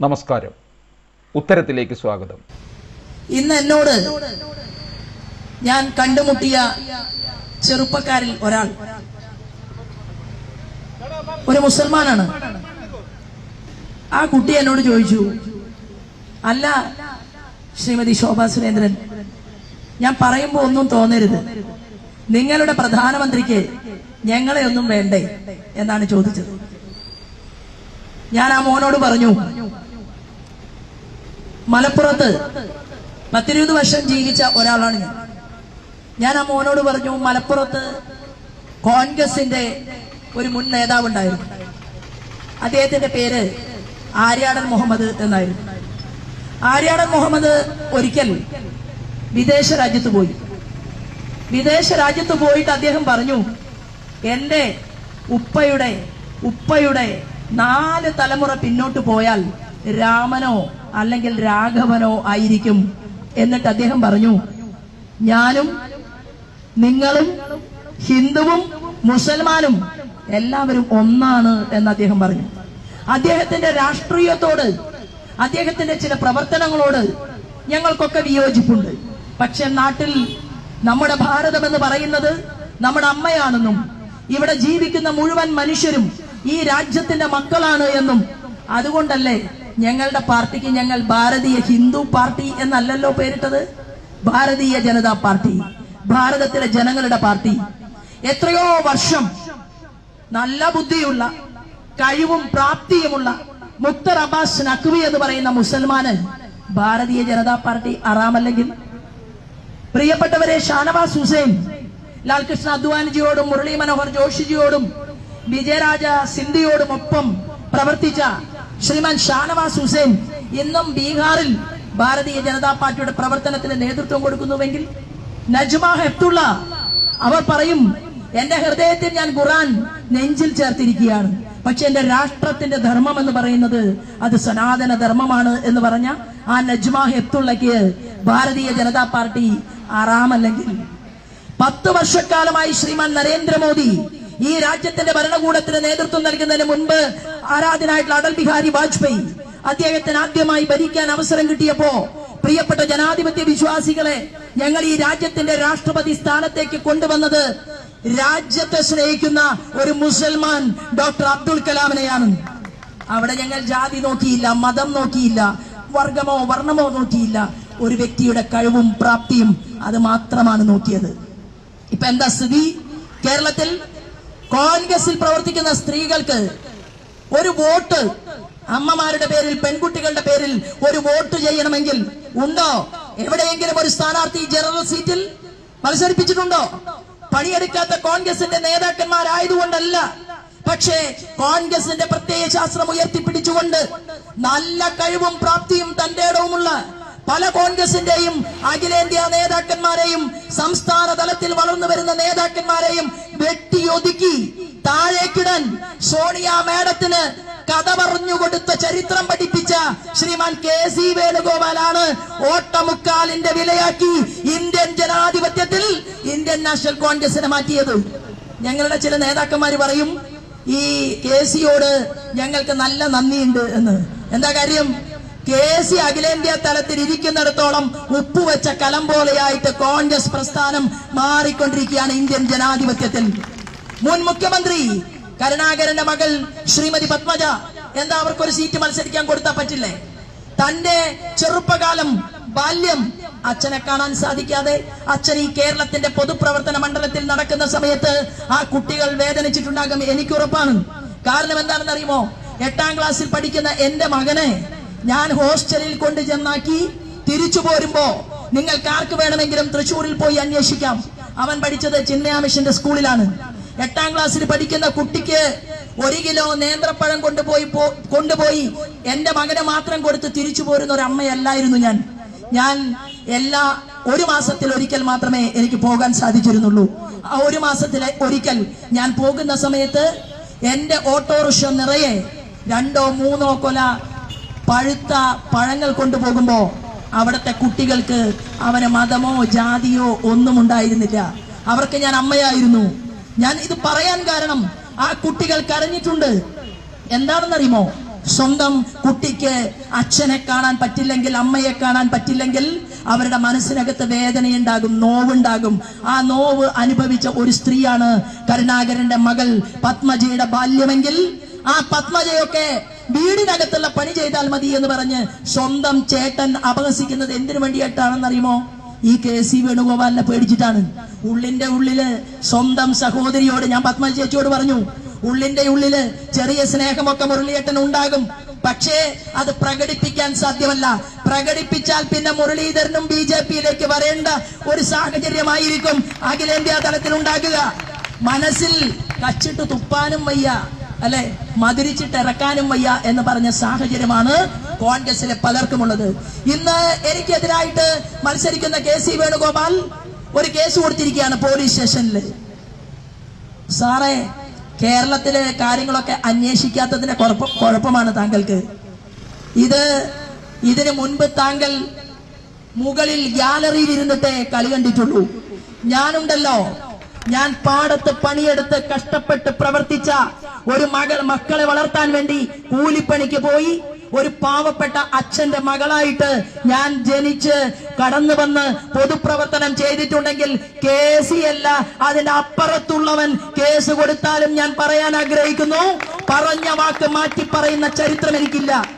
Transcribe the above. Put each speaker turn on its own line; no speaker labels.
നമസ്കാരം. ഉത്തരത്തിലേക്ക് സ്വാഗതം.
ഇന്ന് എന്നോട് ഞാൻ കണ്ടുമുട്ടിയ ചെറുപ്പക്കാരിൽ ഒരാൾ. ഒരു മുസൽമാനാണ്. ആ കുട്ടി എന്നോട് ചോദിച്ചു അല്ല ശ്രീമതി ശോഭാ സുരേന്ദ്രൻ ഞാൻ പറയുമ്പോൾ ഒന്നും തോന്നരുത്. നിങ്ങളുടെ പ്രധാനമന്ത്രിക്ക് ഞങ്ങളെ ഒന്നും വേണ്ടേ? എന്നാണ് ചോദിച്ചത്. ഞാൻ ആ മോനോട് പറഞ്ഞു മലപ്പുറത്ത് പത്തിരുപത് വർഷം ജീവിച്ച ഒരാളാണ് ഞാൻ. ഞാൻ ആ മോനോട് പറഞ്ഞു മലപ്പുറത്ത് കോൺഗ്രസിന്റെ ഒരു മുൻ നേതാവ് ഉണ്ടായിരുന്നു. അദ്ദേഹത്തിന്റെ പേര് ആര്യാടൻ മുഹമ്മദ് എന്നായിരുന്നു. ആര്യാടൻ മുഹമ്മദ് ഒരിക്കൽ വിദേശ രാജ്യത്ത് പോയി. വിദേശ രാജ്യത്ത് പോയിട്ട് അദ്ദേഹം പറഞ്ഞു എന്റെ ഉപ്പയുടെ ഉപ്പയുടെ നാല് തലമുറ പിന്നോട്ട് പോയാൽ രാമനോ അല്ലെങ്കിൽ രാഘവനോ ആയിരിക്കും എന്നിട്ട് അദ്ദേഹം പറഞ്ഞു ഞാനും നിങ്ങളും ഹിന്ദുവും മുസൽമാനും എല്ലാവരും ഒന്നാണ് എന്ന് അദ്ദേഹം പറഞ്ഞു. അദ്ദേഹത്തിന്റെ രാഷ്ട്രീയത്തോട് അദ്ദേഹത്തിന്റെ ചില പ്രവർത്തനങ്ങളോട് ഞങ്ങൾക്കൊക്കെ വിയോജിപ്പുണ്ട്. പക്ഷെ നാട്ടിൽ നമ്മുടെ ഭാരതം എന്ന് പറയുന്നത് നമ്മുടെ അമ്മയാണെന്നും ഇവിടെ ജീവിക്കുന്ന മുഴുവൻ മനുഷ്യരും ഈ രാജ്യത്തിന്റെ മക്കളാണ് എന്നും അതുകൊണ്ടല്ലേ ഞങ്ങളുടെ പാർട്ടിക്ക് ഞങ്ങൾ ഭാരതീയ ഹിന്ദു പാർട്ടി എന്നല്ലല്ലോ പേരിട്ടത്? ഭാരതീയ ജനതാ പാർട്ടി ഭാരതത്തിലെ ജനങ്ങളുടെ പാർട്ടി. എത്രയോ വർഷം നല്ല ബുദ്ധിയുള്ള കഴിവും പ്രാപ്തിയുമുള്ള മുക്തർ അബ്ബാസ് നഖ്വി എന്ന് പറയുന്ന മുസൽമാന് ഭാരതീയ ജനതാ പാർട്ടി അറാമല്ലെങ്കിൽ പ്രിയപ്പെട്ടവരെ ഷാനവാസ് ഹുസൈൻ ലാൽകൃഷ്ണ അദ്വാനിജിയോടും മുരളി മനോഹർ ജോഷിജിയോടും വിജയരാജ സിന്ധിയോടും ഒപ്പം പ്രവർത്തിച്ച ശ്രീമാൻ ഷാനവാസ് ഹുസൈൻ ഇന്നും ബീഹാറിൽ ഭാരതീയ ജനതാ പാർട്ടിയുടെ പ്രവർത്തനത്തിന് നേതൃത്വം കൊടുക്കുന്നുവെങ്കിൽ നജ്മ ഹെപ്തുള്ള അവർ പറയും എന്റെ ഹൃദയത്തിൽ ഞാൻ ഖുറാൻ നെഞ്ചിൽ ചേർത്തിരിക്കുകയാണ്. പക്ഷെ എന്റെ രാഷ്ട്രത്തിന്റെ ധർമ്മം എന്ന് പറയുന്നത് അത് സനാതന ധർമ്മമാണ് എന്ന് പറഞ്ഞ ആ നജ്മ ഹെഫ്തുള്ളക്ക് ഭാരതീയ ജനതാ പാർട്ടി ആറാമല്ലെങ്കിൽ. പത്ത് വർഷക്കാലമായി ശ്രീമാൻ നരേന്ദ്രമോദി ഈ രാജ്യത്തിന്റെ ഭരണകൂടത്തിന് നേതൃത്വം നൽകുന്നതിന് മുൻപ് ആരാധനായിട്ടുള്ള അടൽ ബിഹാരി വാജ്പേയി അദ്ദേഹത്തിന് ആദ്യമായി ഭരിക്കാൻ അവസരം കിട്ടിയപ്പോ പ്രിയപ്പെട്ട ജനാധിപത്യ വിശ്വാസികളെ ഞങ്ങൾ ഈ രാജ്യത്തിന്റെ രാഷ്ട്രപതി സ്ഥാനത്തേക്ക് കൊണ്ടുവന്നത് രാജ്യത്തെ സ്നേഹിക്കുന്ന ഒരു മുസൽമാൻ ഡോക്ടർ അബ്ദുൽ കലാമിനെയാണ്. അവിടെ ഞങ്ങൾ ജാതി നോക്കിയില്ല മതം നോക്കിയില്ല വർഗമോ വർണമോ നോക്കിയില്ല. ഒരു വ്യക്തിയുടെ കഴിവും പ്രാപ്തിയും അത് മാത്രമാണ് നോക്കിയത്. ഇപ്പൊ എന്താ സ്ഥിതി? കേരളത്തിൽ കോൺഗ്രസിൽ പ്രവർത്തിക്കുന്ന സ്ത്രീകൾക്ക് ഒരു വോട്ട്. അമ്മമാരുടെ പേരിൽ പെൺകുട്ടികളുടെ പേരിൽ ഒരു വോട്ട് ചെയ്യണമെങ്കിൽ ഉണ്ടോ? എവിടെയെങ്കിലും ഒരു സ്ഥാനാർത്ഥി ജനറൽ സീറ്റിൽ മത്സരിപ്പിച്ചിട്ടുണ്ടോ? പണിയെടുക്കാത്ത കോൺഗ്രസിന്റെ നേതാക്കന്മാരായതുകൊണ്ടല്ല. പക്ഷേ കോൺഗ്രസിന്റെ പ്രത്യയ ശാസ്ത്രം ഉയർത്തിപ്പിടിച്ചുകൊണ്ട് നല്ല കഴിവും പ്രാപ്തിയും തന്റെ ഇടവുമുള്ള പല കോൺഗ്രസിന്റെയും അഖിലേന്ത്യാ നേതാക്കന്മാരെയും സംസ്ഥാന തലത്തിൽ വളർന്നു വരുന്ന നേതാക്കന്മാരെയും വെട്ടിയൊതുക്കി താഴേക്കിടാൻ സോണിയ മേഡത്തിന് കഥ പറഞ്ഞു കൊടുത്ത ചരിത്രം പഠിപ്പിച്ച ശ്രീമാൻ കെ സി വേണുഗോപാലാണ് ഓട്ടമുക്കാലിന്റെ വിലയാക്കി ഇന്ത്യൻ ജനാധിപത്യത്തിൽ ഇന്ത്യൻ നാഷണൽ കോൺഗ്രസിനെ മാറ്റിയത്. ഞങ്ങളുടെ ചില നേതാക്കന്മാർ പറയും ഈ കെ സിയോട് ഞങ്ങൾക്ക് നല്ല നന്ദിയുണ്ട് എന്ന്. എന്താ കാര്യം? കെ സി അഖിലേന്ത്യാ തലത്തിൽ ഇരിക്കുന്നിടത്തോളം ഉപ്പുവെച്ച കലം പോലെയായിട്ട് കോൺഗ്രസ് പ്രസ്ഥാനം മാറിക്കൊണ്ടിരിക്കുകയാണ് ഇന്ത്യൻ ജനാധിപത്യത്തിൽ. മുൻ മുഖ്യമന്ത്രി കരുണാകരന്റെ മകൾ ശ്രീമതി പത്മജ എന്താ അവർക്കൊരു സീറ്റ് മത്സരിക്കാൻ കൊടുത്താൽ പറ്റില്ലേ? തന്റെ ചെറുപ്പകാലം ബാല്യം അച്ഛനെ കാണാൻ സാധിക്കാതെ അച്ഛൻ ഈ കേരളത്തിന്റെ പൊതുപ്രവർത്തന മണ്ഡലത്തിൽ നടക്കുന്ന സമയത്ത് ആ കുട്ടികൾ വേദനിച്ചിട്ടുണ്ടാകും എനിക്ക് ഉറപ്പാണ് കാരണം എന്താണെന്ന് അറിയുമോ എട്ടാം ക്ലാസ്സിൽ പഠിക്കുന്ന എന്റെ മകനെ ഞാൻ ഹോസ്റ്റലിൽ കൊണ്ട് ചെന്നാക്കി തിരിച്ചു പോരുമ്പോ നിങ്ങൾക്ക് ആർക്ക് വേണമെങ്കിലും തൃശ്ശൂരിൽ പോയി അന്വേഷിക്കാം. അവൻ പഠിച്ചത് ചിന്മയാ മിഷന്റെ സ്കൂളിലാണ്. എട്ടാം ക്ലാസ്സിൽ പഠിക്കുന്ന കുട്ടിക്ക് ഒരു കിലോ നേന്ത്രപ്പഴം കൊണ്ടുപോയി കൊണ്ടുപോയി എന്റെ മകനെ മാത്രം കൊടുത്ത് തിരിച്ചു പോരുന്ന ഒരു അമ്മയല്ലായിരുന്നു ഞാൻ. ഞാൻ എല്ലാ ഒരു മാസത്തിൽ ഒരിക്കൽ മാത്രമേ എനിക്ക് പോകാൻ സാധിച്ചിരുന്നുള്ളൂ. ആ ഒരു മാസത്തിൽ ഒരിക്കൽ ഞാൻ പോകുന്ന സമയത്ത് എന്റെ ഓട്ടോറിക്ഷ നിറയെ രണ്ടോ മൂന്നോ കൊല പഴുത്ത പഴങ്ങൾ കൊണ്ടുപോകുമ്പോ അവിടുത്തെ കുട്ടികൾക്ക് അവന് മതമോ ജാതിയോ ഒന്നും ഉണ്ടായിരുന്നില്ല. അവർക്ക് ഞാൻ അമ്മയായിരുന്നു. ഞാൻ ഇത് പറയാൻ കാരണം ആ കുട്ടികൾ കരഞ്ഞിട്ടുണ്ട്. എന്താണെന്നറിയുമോ? സ്വന്തം കുട്ടിക്ക് അച്ഛനെ കാണാൻ പറ്റില്ലെങ്കിൽ അമ്മയെ കാണാൻ പറ്റില്ലെങ്കിൽ അവരുടെ മനസ്സിനകത്ത് വേദനയുണ്ടാകും നോവുണ്ടാകും. ആ നോവ് അനുഭവിച്ച ഒരു സ്ത്രീയാണ് കരുണാകരന്റെ മകൾ പത്മജയുടെ ബാല്യമെങ്കിൽ ആ പത്മജയൊക്കെ വീടിനകത്തുള്ള പണി ചെയ്താൽ മതി എന്ന് പറഞ്ഞ് സ്വന്തം ചേട്ടൻ അപഹസിക്കുന്നത് എന്തിനു വേണ്ടിയിട്ടാണെന്നറിയുമോ? ഈ കെ സി വേണുഗോപാലിനെ പേടിച്ചിട്ടാണ്. ഉള്ളിന്റെ ഉള്ളിൽ സ്വന്തം സഹോദരിയോട് ഞാൻ പത്മജി ചേച്ചിയോട് പറഞ്ഞു ഉള്ളിന്റെ ഉള്ളിൽ ചെറിയ സ്നേഹമൊക്കെ മുരളിയേട്ടൻ ഉണ്ടാകും. പക്ഷേ അത് പ്രകടിപ്പിക്കാൻ സാധ്യമല്ല. പ്രകടിപ്പിച്ചാൽ പിന്നെ മുരളീധരനും ബി ജെ പിയിലേക്ക് വരേണ്ട ഒരു സാഹചര്യമായിരിക്കും അഖിലേന്ത്യാ തലത്തിൽ ഉണ്ടാകുക. മനസ്സിൽ കച്ചിട്ട് തുപ്പാനും വയ്യ അല്ലെ? മതിരിച്ചിട്ട് ഇറക്കാനും വയ്യ എന്ന് പറഞ്ഞ സാഹചര്യമാണ് കോൺഗ്രസിലെ പലർക്കുമുള്ളത്. ഇന്ന് എനിക്കെതിരായിട്ട് മത്സരിക്കുന്ന കെ സി വേണുഗോപാൽ ഒരു കേസ് കൊടുത്തിരിക്കുകയാണ് പോലീസ് സ്റ്റേഷനിൽ സാറേ കേരളത്തിലെ കാര്യങ്ങളൊക്കെ അന്വേഷിക്കാത്തതിന്റെ കുഴപ്പം കുഴപ്പമാണ് താങ്കൾക്ക്. ഇത് ഇതിനു മുൻപ് താങ്കൾ മുകളിൽ ഗ്യാലറിയിൽ ഇരുന്നിട്ടേ കളി കണ്ടിട്ടുള്ളൂ. ഞാനുണ്ടല്ലോ. ഞാൻ പാടത്ത് പണിയെടുത്ത് കഷ്ടപ്പെട്ട് പ്രവർത്തിച്ച ഒരു മകൾ മക്കളെ വളർത്താൻ വേണ്ടി കൂലിപ്പണിക്ക് പോയി ഒരു പാവപ്പെട്ട അച്ഛന്റെ മകളായിട്ട് ഞാൻ ജനിച്ച് കടന്നു വന്ന് പൊതുപ്രവർത്തനം ചെയ്തിട്ടുണ്ടെങ്കിൽ കേസി അല്ല അതിന്റെ അപ്പുറത്തുള്ളവൻ കേസ് കൊടുത്താലും ഞാൻ പറയാൻ ആഗ്രഹിക്കുന്നു. പറഞ്ഞ വാക്ക് മാറ്റി പറയുന്ന ചരിത്രം എനിക്കില്ല.